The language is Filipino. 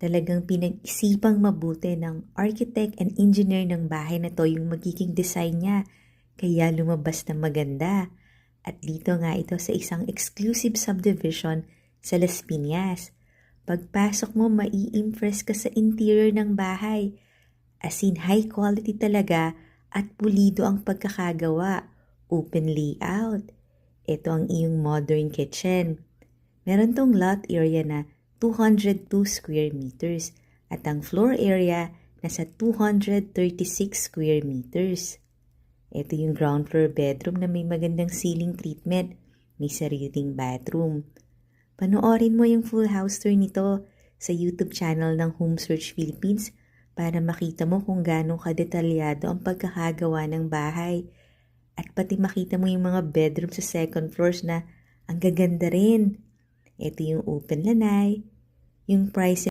Talagang pinag-isipang mabuti ng architect and engineer ng bahay na to yung magiging design niya. Kaya lumabas na maganda. At dito nga ito sa isang exclusive subdivision sa Las Piñas. Pagpasok mo, mai-impress ka sa interior ng bahay. As in, high quality talaga at pulido ang pagkakagawa. Open layout. Ito ang iyong modern kitchen. Meron tong lot area na 202 square meters at ang floor area nasa 236 square meters. Ito yung ground floor bedroom na may magandang ceiling treatment. May sariling bathroom. Panoorin mo yung full house tour nito sa YouTube channel ng Home Search Philippines para makita mo kung gaano kadetalyado ang pagkakagawa ng bahay. At pati makita mo yung mga bedroom sa second floors na ang gaganda rin. Ito yung open lanay, yung price